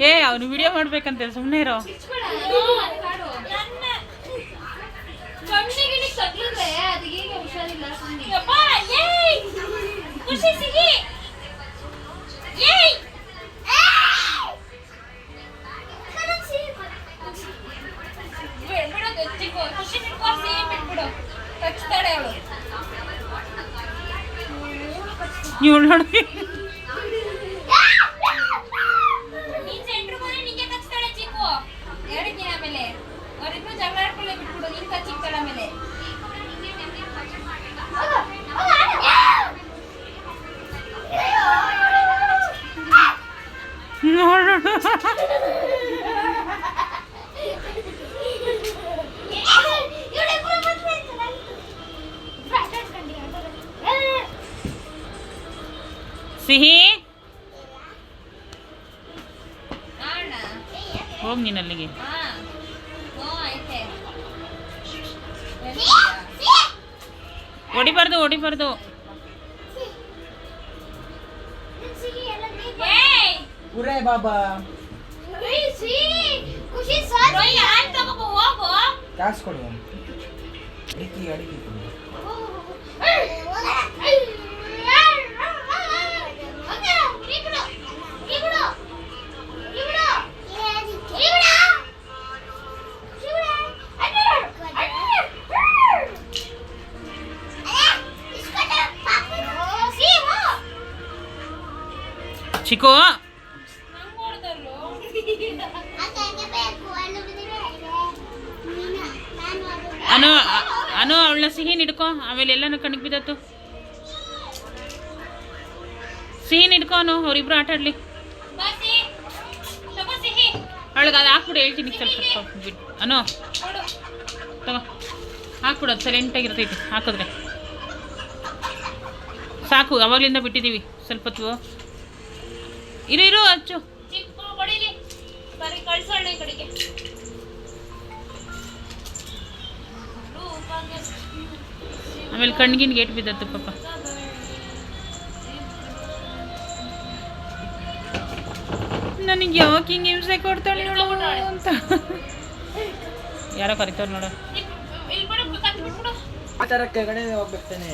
ಏ ಅವನು ವಿಡಿಯೋ ಮಾಡ್ಬೇಕಂತೆ ಸುಮ್ಮನೆ ಇರೋ. ಹುಷಾರಿಲ್ಲ ఎవడాడు No, no, no. ಸಿಹಿ ಅಣ್ಣ ಹೋಗ್ ನೀನು ಅಲ್ಲಿಗೆ ಹಾ ಹ್ಞೂ ಐತೆ ಹೊಡಿಬಾರ್ದು ಹೊಡಿಬಾರ್ದು ಏಯ್ ಉರೇ ಬಾಬಾ ಖುಷಿ ಸರ್ ಯಾರು ತಗೋಬೋ ಹೋಗು ಕಾಸು ಕೊಡು ಅಡಿಕೆ ಅಡಿಕೆ ಕೊಡು ಚಿಕ್ಕು. ಅನು ಅನು ಅವಳನ್ನ ಸಿಹಿ ಹಿಡ್ಕೊ ಆಮೇಲೆ ಎಲ್ಲಾನು ಕಣಕ್ ಬಿದ್ದತ್ತು ಸಿಹಿ ಹಿಡ್ಕೊ ಅನು, ಅವ್ರಿಬ್ರು ಆಟ ಆಡ್ಲಿ. ಅವಳಿಗೆ ಅದು ಹಾಕ್ಬಿಡು, ಹೇಳ್ತೀನಿ ಸ್ವಲ್ಪ ಬಿಟ್ಟು ಅನು. ತಗೋ ಹಾಕ್ಬಿಡು, ಅದು ಸೈಲೆಂಟಾಗಿರ್ತೈತಿ ಹಾಕಿದ್ರೆ ಸಾಕು, ಅವಾಗಲಿಂದ ಬಿಟ್ಟಿದ್ದೀವಿ, ಸ್ವಲ್ಪ ಹೊತ್ತು ಇರು ಇರು ಅಚ್ಚು ಆಮೇಲೆ ಕಣ್ಗಿನ ಗೇಟ್ ಬಿದ್ದತ್ತು ಪಾಪ. ನನಗೆ ಯಾಕೆ ಹಿಂಗೆ ಹಿಂಸೆ ಕೊಡ್ತಾಳೆ ನೋಡು ಅಂತ. ಯಾರೋ ಕರಿತಾರೆ ನೋಡು. ಆ ಥರ ಕೆಳಗಡೆ ಹೋಗ್ಬೇಕಾನೆ